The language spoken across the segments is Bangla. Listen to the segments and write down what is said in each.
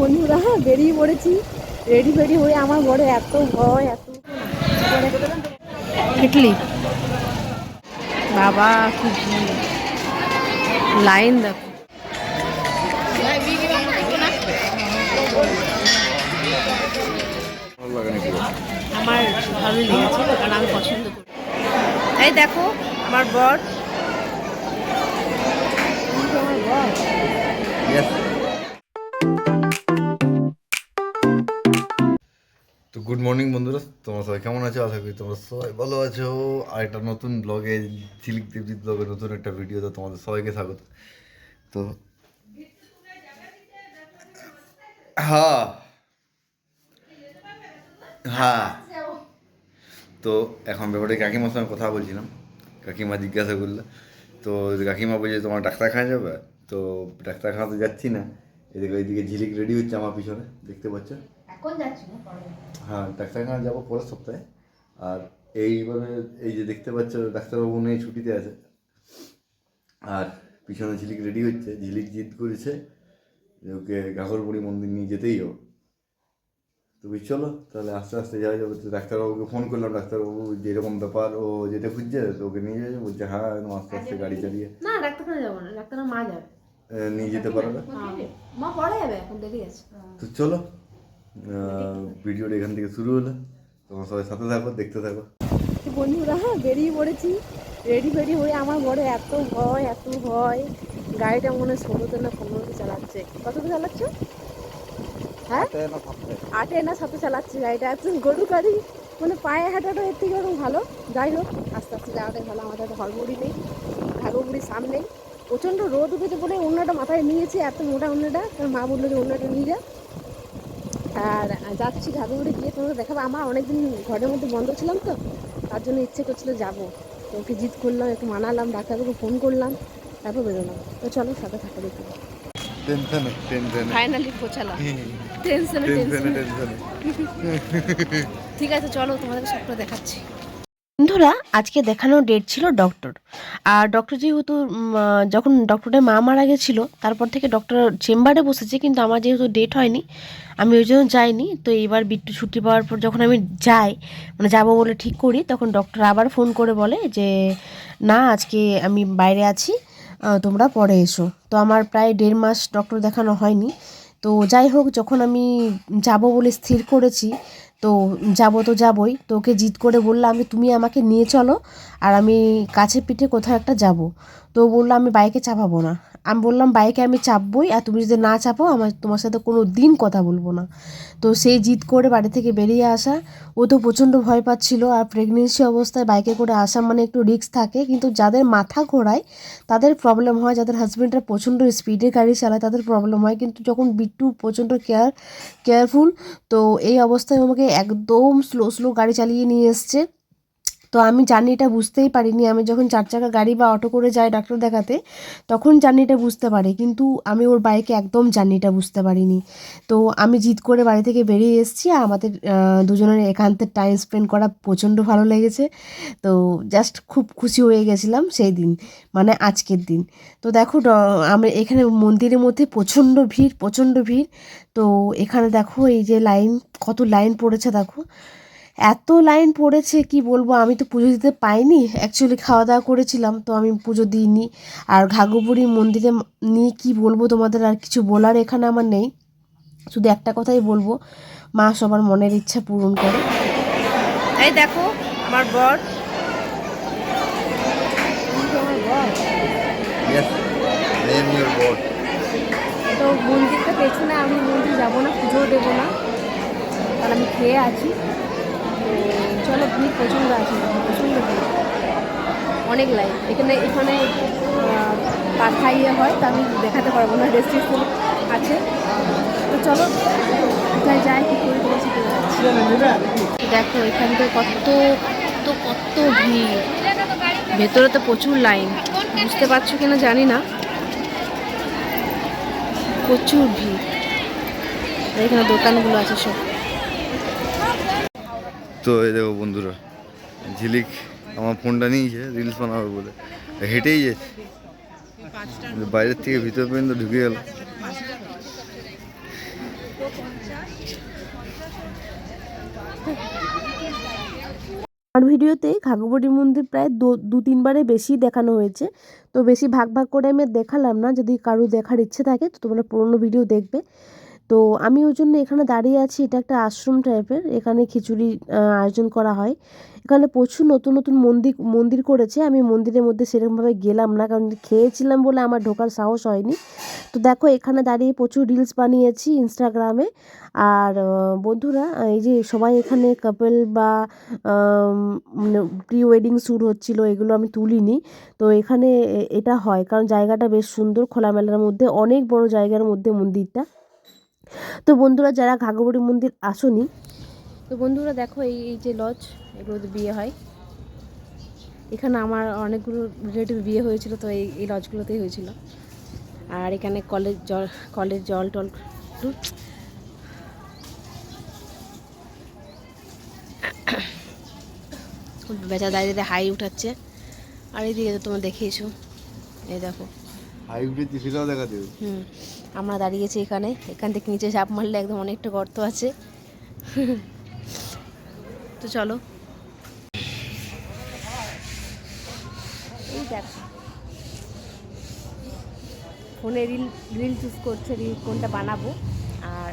বন্ধুরা বেরিয়ে পড়েছি। রেডি ফেডি হয়ে আমার বড় এত ভয় এত ইডলি। বাবা কি লাইন দেখো। ভালো আমার ভালোই লেগেছে কারণ আমি পছন্দ করি। এই দেখো আমার বর। আমার বর তো গুড মর্নিং বন্ধুরা, তোমরা সবাই কেমন আছো? আশা করি তোমরা সবাই ভালো আছো। আর একটা নতুন ব্লগে ঝিলিক দেবজিৎ ব্লগে নতুন একটা ভিডিওতে তোমাদের সবাইকে স্বাগত। তো হ্যাঁ হ্যাঁ। তো এখন ব্যাপারে কাকিমার সঙ্গে কথা বলছিলাম। কাকিমা জিজ্ঞাসা করলে, তো কাকিমা বলছে, তোমার ডাক্তারখানা যাবে? তো ডাক্তারখানা তো যাচ্ছি না। এদিকে ওইদিকে ঝিলিক রেডি হচ্ছে আমার পিছনে, দেখতে পাচ্ছ? এখন যাচ্ছি না পরে হ্যাঁ ডাক্তারখানা যাব পরের সপ্তাহে। আর এইবারে এই যে দেখতে পাচ্ছ ডাক্তারবাবু নেই ছুটিতে আছে। আর পিছনে ঝিলিক রেডি হচ্ছে ঝিলিক জিদ করেছে ওকে গাগরবুড়ি মন্দির নিয়ে যেতেই হবে। তুমি চলো তাহলে আস্তে আস্তে যাওয়া যাবে। তো ডাক্তারবাবুকে ফোন করলাম ডাক্তারবাবু যেরকম ব্যাপার ও যেতে খুঁজছে তো ওকে নিয়ে যাবে। বলছে হ্যাঁ একদম আস্তে আস্তে গাড়ি চালিয়ে। না ডাক্তারখানা যাব না ডাক্তারখানা মা যাবে। নিয়ে যেতে পারবে? মা পরে যাবে এখন দেরি আছে। তো চলো ভিডিওটা এখান থেকে শুরু হলো। তোমার সবাই সাথে থাকো দেখতে থাকো। বন্ধুরা বেরিয়ে পড়েছি। রেডি ফেডি হয়ে আমার বড় এত ভয় এত ভয়। গাড়িটা মনে হয় ষোলোতে না পনেরোতে চালাচ্ছে। কততে চালাচ্ছ? হ্যাঁ? আটে না সাথে চালাচ্ছি গাড়িটা। এত গরু গাড়ি। মানে পায়ে হাঁটাটা এর থেকে এরকম ভালো। যাই হোক আস্তে আস্তে যাওয়াটাই ভালো। আমাদের একটা হড়বড়ি নেই ঘাগরবুড়ি সামনেই। প্রচণ্ড রোদ উঠেছে বলে অন্যটা মাথায় নিয়েছি এত মোটা অন্যটা। তোর মা বলল যে অন্যটা নিয়ে যা। আর যাচ্ছি ঘাগুড়ি গিয়ে তোমাকে দেখাবো। আমার অনেকদিন ঘরের মধ্যে বন্ধ ছিলাম তো তার জন্য ইচ্ছে করছিল যাব। তো ওকে জিত করলাম একটু মানালাম ডাক্তারবাবুকে ফোন করলাম তারপর বেরোলাম। তো চলো সাথে থাকা দেখি। ফাইনালি পৌঁছালাম। টেনশনে টেনশনে ঠিক আছে চলো তোমাদের সবটা দেখাচ্ছি। বন্ধুরা, আজকে দেখানোর ডেট ছিল ডক্টর আর ডক্টর যেহেতু যখন ডক্টরের মা মারা গেছিল, তারপর থেকে ডক্টর চেম্বারে বসেছে, কিন্তু আমার যেহেতু ডেট হয়নি, আমি ওই জন্য যাইনি। তো এইবার বিট্টু ছুটি পাওয়ার পর যখন আমি যাই মানে যাব বলে ঠিক করি, তখন ডক্টর আবার ফোন করে বলে যে, না, আজকে আমি বাইরে আছি তোমরা পরে এসো। তো আমার প্রায় দেড় মাস ডক্টর দেখানো হয়নি। তো যাই হোক, যখন আমি যাব বলে স্থির করেছি, তো যাব তো যাবই, তো ওকে জিদ করে বললাম আমি তুমি আমাকে নিয়ে চলো, আর আমি কাছে পিঠে কোথাও একটা যাব। তো বলল, আমি বাইকে চাপাবো না। আমি বললাম, বাইকে আমি চাপবই আর তুমি যদি না চাপো আমার, তোমার সাথে কোনো দিন কথা বলব না। তো সেই জিদ করে বাড়ি থেকে বেরিয়ে আসা। ও তো প্রচণ্ড ভয় পাচ্ছিল আর প্রেগনেন্সি অবস্থায় বাইকে করে আসা মানে একটু রিস্ক থাকে। কিন্তু যাদের মাথা ঘোরায়, তাদের প্রবলেম হয়। যাদের হাজব্যান্ডরা প্রচণ্ড স্পিডে গাড়ি চালায়, তাদের প্রবলেম হয়। কিন্তু যখন বিট্টু প্রচণ্ড কেয়ার কেয়ারফুল তো এই অবস্থায় আমাকে একদম স্লো স্লো গাড়ি চালিয়ে নিয়ে এসছে। তো আমি জার্নিটা বুঝতেই পারিনি। আমি যখন চার চাকা গাড়ি বা অটো করে যাই ডাক্তার দেখাতে, তখন জার্নিটা বুঝতে পারে। কিন্তু আমি ওর বাইকে একদম জার্নিটা বুঝতে পারিনি। তো আমি জিদ করে বাড়ি থেকে বেরিয়ে এসেছি আমাদের দুজনের একান্তের টাইম স্পেন্ড করা প্রচণ্ড ভালো লেগেছে। তো জাস্ট খুব খুশি হয়ে গেছিলাম সেই দিন মানে আজকের দিন। তো দেখো আমরা এখানে মন্দিরের মধ্যে প্রচণ্ড ভিড় প্রচণ্ড ভিড়। তো এখানে দেখো এই যে লাইন কত লাইন পড়েছে দেখো। এত লাইন পড়েছে কি বলব? আমি তো পুজো দিতে পাইনি। অ্যাকচুয়ালি খাওয়া দাওয়া করেছিলাম তো আমি পুজো দিইনি। আর ঘাগরবুড়ি মন্দিরে নিয়ে কি বলব তোমাদের? আর কিছু বলার এখানে আমার নেই। শুধু একটা কথাই বলব মা সবার মনের ইচ্ছা পূরণ করে। এই দেখো আমার বর। তো মন্দিরটা পেছনে আমি মন্দির যাব না পুজোও দেবো না। কারণ আমি খেয়ে আছি। চলো ভিড় প্রচণ্ড আছে, প্রচণ্ড ভিড়। অনেক লাইন এখানে এখানে পাখা ইয়ে হয়, তা আমি দেখাতে পারব না রেস্ট্রিকশন আছে। তো চলো, কোথায় যাই, কী করে দেখো এখান থেকে কত কত কত ভিড়। ভেতরে তো প্রচুর লাইন বুঝতে পারছ কিনা জানি না। প্রচুর ভিড়। এখানে দোকানগুলো আছে সব। তো এই দেখো বন্ধুরা, ঝিলিক আমার ফোনটা নিয়েছে রিলস বানাবে বলে। হেঁটেই যাচ্ছে। বাইরের থেকে ভিতর পর্যন্ত ঢুকে গেল। আর ভিডিওতে ঘাগবড়ি মন্দির প্রায় দু তিনবারে বেশি দেখানো হয়েছে। তো বেশি ভাগ ভাগ করে আমি দেখালাম না। যদি কারও দেখার ইচ্ছে থাকে, তো তোমরা পুরোনো ভিডিও দেখবে। তো আমি ওই জন্য এখানে দাঁড়িয়ে আছি, এটা একটা আশ্রম টাইপের এখানে খিচুড়ি আয়োজন করা হয়। এখানে প্রচুর নতুন নতুন মন্দির মন্দির করেছে। আমি মন্দিরের মধ্যে সেরকমভাবে গেলাম না, কারণ খেয়েছিলাম বলে আমার ঢোকার সাহস হয়নি। তো দেখো, এখানে দাঁড়িয়ে প্রচুর রিলস বানিয়েছি ইনস্টাগ্রামে আর বন্ধুরা, এই যে সবাই এখানে কাপল বা প্রি ওয়েডিং শ্যুট হচ্ছিল, এগুলো আমি তুলিনি। তো এখানে এটা হয়, কারণ জায়গাটা বেশ সুন্দর, খোলামেলার মধ্যে, অনেক বড় জায়গার মধ্যে মন্দিরটা। তো বন্ধুরা, যারা ঘাগবড়ি মন্দির আসনি, তো বন্ধুরা দেখো এই এই যে লজ এগুলোতে বিয়ে হয়। এখানে আমার অনেকগুলো রিলেটিভ বিয়ে হয়েছিল, তো এই এই লজগুলোতেই হয়েছিল। আর এখানে কলের জল কলের জল টল। বেচা দাঁড়িয়ে হাই উঠাচ্ছে। আর এইদিকে তো তোমরা দেখিয়েছো এই দেখো। হাই উঠেছি সেটাও দেখা দেবে হুম, আমরা দাঁড়িয়েছি এখানে, এখান থেকে নিচে ঝাঁপ মারলে একদম অনেকটা গর্ত আছে। তো চলো। এই ফোনে রিল রিল চুজ করছে, রিল কোনটা বানাবো, আর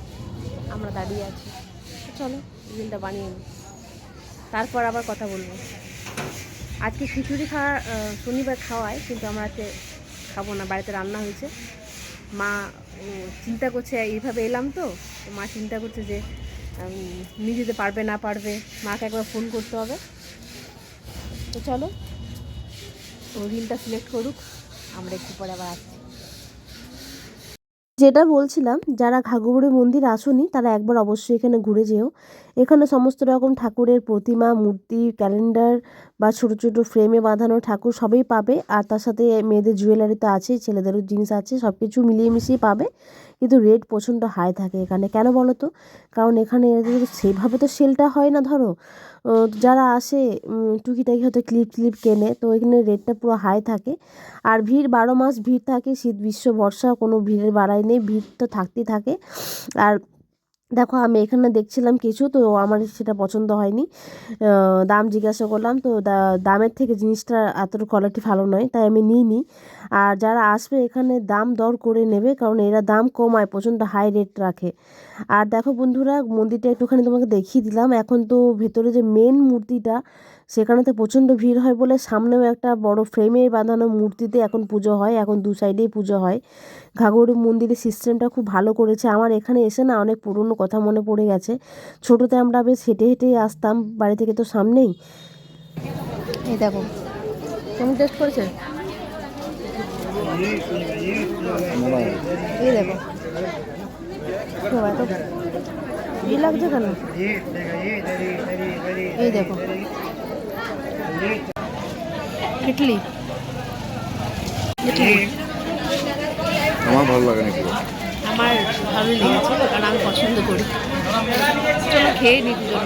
আমরা দাঁড়িয়ে আছি। চলো, রিলটা বানিয়ে নিই। তারপর আবার কথা বলব। আজকে খিচুড়ি খাওয়া শনিবার খাওয়ায়, কিন্তু আমরা আজকে খাব না, বাড়িতে রান্না হয়েছে। মা চিন্তা করছে, এইভাবে এলাম তো মা চিন্তা করছে যে নিজেতে পারবে না পারবে, মাকে একবার ফোন করতে হবে। তো চলো ও রিলটা সিলেক্ট করুক, আমরা একটু পরে আবার আসছি। যেটা বলছিলাম, যারা ঘাগবড়ি মন্দির আসনি, তারা একবার অবশ্যই এখানে ঘুরে যেও। এখানে সমস্ত রকম ঠাকুরের প্রতিমা, মূর্তি, ক্যালেন্ডার বা ছোট ছোট ফ্রেমে বাঁধানো ঠাকুর সবই পাবে। আর তার সাথে মেয়েদের জুয়েলারি তো আছে ছেলেদেরও জিনিস আছে সব কিছু মিলিয়ে মিশিয়ে পাবে। কিন্তু রেট প্রচণ্ড হাই থাকে এখানে। কেন বলো তো? কারণ এখানে সেভাবে তো সেলটা হয় না, ধরো। যারা আসে টুকিটাকি হয়তো ক্লিপ ক্লিপ কেনে, তো এখানে রেটটা পুরো হাই থাকে। আর ভিড় বারো মাস ভিড় থাকে, শীত, গ্রীষ্ম, বর্ষা, কোনো ভিড়ের বাড়াই নেই, ভিড় তো থাকতেই থাকে। আর দেখো, আমি এখানে দেখছিলাম কিছু, তো আমার সেটা পছন্দ হয়নি। দাম জিজ্ঞাসা করলাম, তো দামের থেকে জিনিসটা এতটা কোয়ালিটি ভালো নয়, তাই আমি নিই নিইনি। আর যারা আসবে এখানে দাম দর করে নেবে, কারণ এরা দাম কমায়, প্রচণ্ড হাই রেট রাখে। আর দেখো বন্ধুরা, মন্দিরটা একটুখানি তোমাকে দেখিয়ে দিলাম। এখন তো ভেতরে যে মেন মূর্তিটা সেখানে তো প্রচণ্ড ভিড় হয় বলে সামনেও একটা বড় ফ্রেমে বাঁধানো মূর্তিতে এখন পুজো হয়, এখন দু সাইডেই পুজো হয়। ঘাগড়ি মন্দিরের সিস্টেমটা খুব ভালো করেছে। আমার এখানে এসে না অনেক পুরনো কথা মনে পড়ে গেছে। ছোটোতে আমরা বেশ হেঁটে হেঁটেই আসতাম, বাড়ি থেকে তো সামনেই। এই দেখো, তুমি টেস্ট করেছে? এই দেখো। তো এত লাগছে কেন? এই দেখো। ইডলি। আমার ভালো লাগে না আমার ভালো লেগেছে কারণ আমি পছন্দ করি। চলো খেয়ে নিই দুজন।